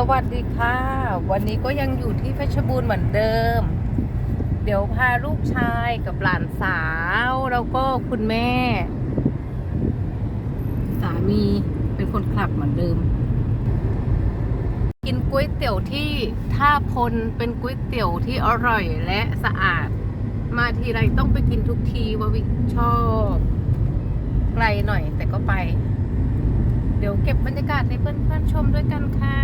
สวัสดีค่ะ วันนี้ก็ยังอยู่ที่เพชรบูรณ์เหมือนเดิม เดี๋ยวพาลูกชายกับหลานสาว แล้วก็คุณแม่ สามีเป็นคนขับเหมือนเดิม กินก๋วยเตี๋ยวที่ท่าพลเป็นก๋วยเตี๋ยวที่อร่อยและสะอาด มาทีไรต้องไปกินทุกทีว่าวิชอบไกลหน่อยแต่ก็ไป เดี๋ยวเก็บบรรยากาศให้เพื่อนๆชมด้วยกันค่ะ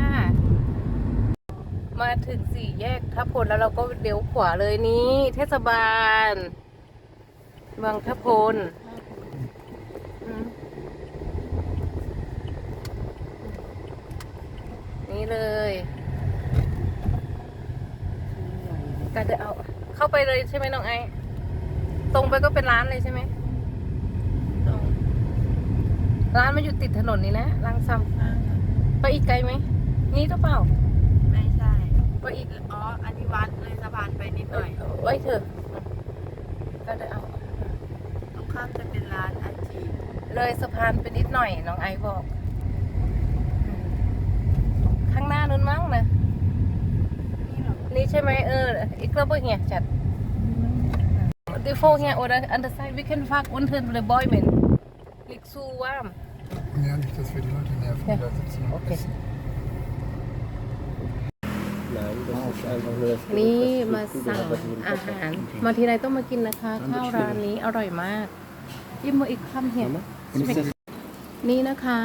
มาถึงสี่แยกทัพพลแล้วเราก็เลี้ยวขวาเลยนี้ เทศบาลเมืองทัพพลนี่เลยก็จะเอาเข้าไปเลยใช่ไหมน้องไอตรงไปก็เป็นร้านเลยใช่ไหม ร้านมันอยู่ติดถนนนี่นะลังซัมไปอีกไกลไหม นี่หรือเปล่า ไม่ใช่ไปอีก อ๋อ อันนี้วัดเลยสะพานไปนิดหน่อยไว้เถอะก็ได้เอา ตรงข้ามจะเป็นร้านอาจีเลยสะพานไปนิดหน่อยน้องไอบอก ข้างหน้านู้นมั้งนะ นี่เหรอนี่ใช่ไหมเอออีกรอบเงี้ยจัด Die vorher oder an der Seite, wir können fahren unten bei den Bäumen. Liegt zu warm. Ja, nicht, dass wir die Leute nerven, Ja. die da sitzen und Okay. essen. Nein, das ist einfach nur das นี่ das มา Gefühl, สั่ง was jeden อา Tag หาร hat. มาทีไรต้องมากินนะคะ ข้าวร้านนี้อร่อยมากยิ่มมาอีกคำเห็น Mama, findest du das นี่นะคะ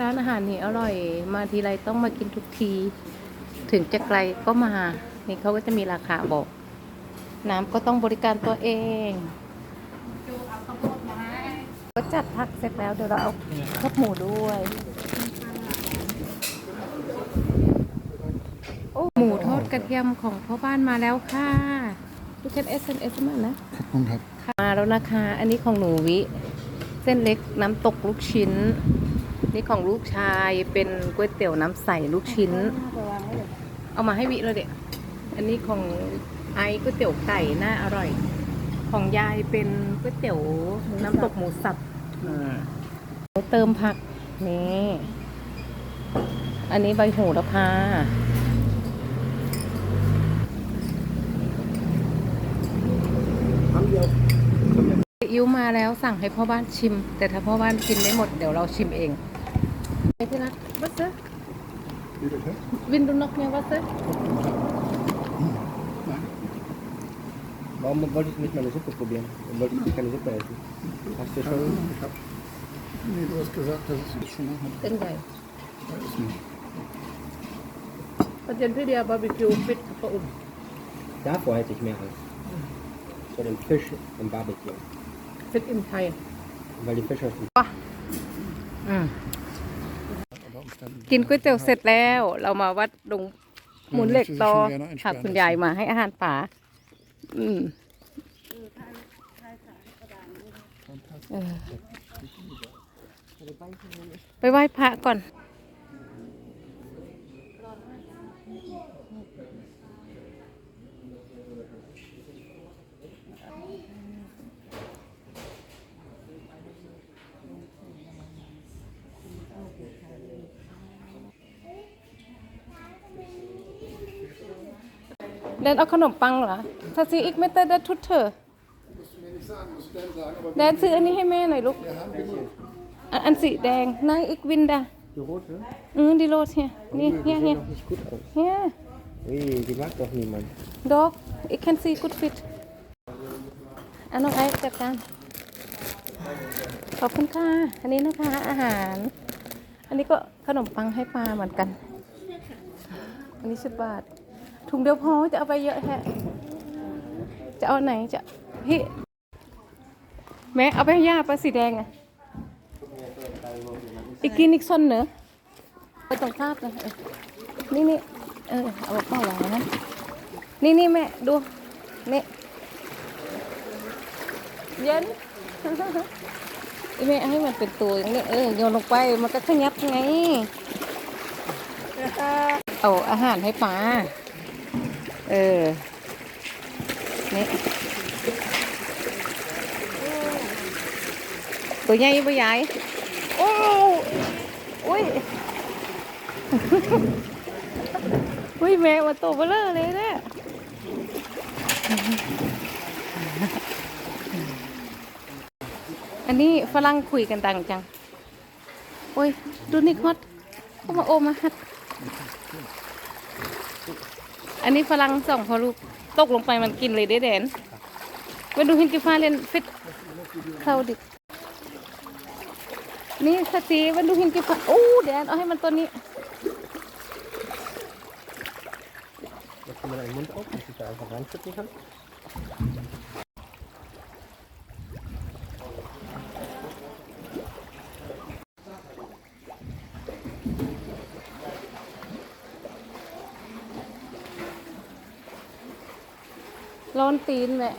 ร้านอาหารนี่อร่อย มาทีไรต้องมากินทุกที ถึงจะไกลก็มา นี่เขาก็จะมีราคาบอก น้ำก็ต้องบริการตัวเอง ก็จัดผักเสร็จแล้วเดี๋ยวเราเอาข้าวหมูด้วยโอ้หมูทอดกระเทียมของพ่อบ้านมาแล้วค่ะลูกแคทเอสเอ็นเอสมานะขอบคุณครับมาแล้วนะคะ อันนี้ของหนูวิ เส้นเล็กน้ำตกลูกชิ้น นี่ของลูกชายเป็นก๋วยเตี๋ยวน้ำใสลูกชิ้น เอามาให้วิเลยเด็กอันนี้ของไอก๋วยเตี๋ยวไก่น่าอร่อย ของยายเป็นก๋วยเตี๋ยวน้ำตกหมูสับ เติมผักนี่อันนี้ใบโหระพา Haben die auch ซีอิ๊วมาแล้วสั่งให้พ่อบ้านชิม แต่ถ้าพ่อบ้านกินไม่หมดเดี๋ยวเราชิมเองไอ้ที่รักวัสเซ Bitte, hä? วินดูนกเนี่ยวัสเซ Warum wolltest du nicht meine Suppe probieren? Warum wolltest du keine Suppe essen? Hast du schon? Ich hab, nee, du hast gesagt, dass es jetzt schon noch mit เส้นใหญ่ da ist nicht. ประเด็นที่เดียวบาร์บีคิวฟิตกระอุ่น Davor hätte ich mehr Angst. Vor dem Fisch im Barbecue. ฟิตอิมไทย Weil die Fische aus dem อืม Aber Umständen. กินก๋วยเตี๋ยวเสร็จแล้ว เรามาวัดดงหมุนเหล็กต่อค่ะคุณยายมาให้อาหารป่า อืมเออไปไหว้พระก่อน เดนเอาขนมปังเหรอ ถ้าซื้ออีกไม่เตอร์ได้ทุดเธอแดนซื้ออันนี้ให้แม่หน่อยลูก อันอันสีแดงนายอีกวินดา Die rote? อือดีโรสเฮียนี่เฮีย Die เฮีย sieht noch nicht gut aus. เฮีย Ui, die mag doch niemand. ดอกอีกแคนซีกุดฟิตอันน้องไอ้จัดการขอบคุณค่ะ อันนี้นะคะอาหาร อันนี้ก็ขนมปังให้ปลาเหมือนกัน อันนี้สิบบาท ถุงเดียวพอจะเอาไปเยอะแฮะ จะเอาไหนจะพี่แม่เอาไปให้ย่าปลาสีแดงอะอีกกินอีกซนเนอะไปตรงคาบนะเออนี่นี่เออเอาเปล่าวางนะนี่นี่แม่ดูนี่เย็นแม่ให้มันเป็นตัวอย่างนี้เออโยนลงไปมันก็ขยับไง เอาอาหารให้ปลา เออ นี่ ตัวใหญ่ปะยายโอ้อุ้ย อุ้ยแม่มาโตเบลเลอเลยเนี่ยอันนี้ฝรั่งคุยกันดังจัง โอ้ย ดูนิกฮอตเข้ามาโอมาฮัด อันนี้ฝรั่งสองพอลูกตกลงไปมันกินเลยได้แดนมาดูหินกิฟ้าเล่นฟิตเข้าดินี่สตีมันดูหินกิฟ้าโอ้แดนเอาให้มันตัวนี้ Dat je maar een mond op, als je daar even randzetten kan. ร้อนตีนแหละ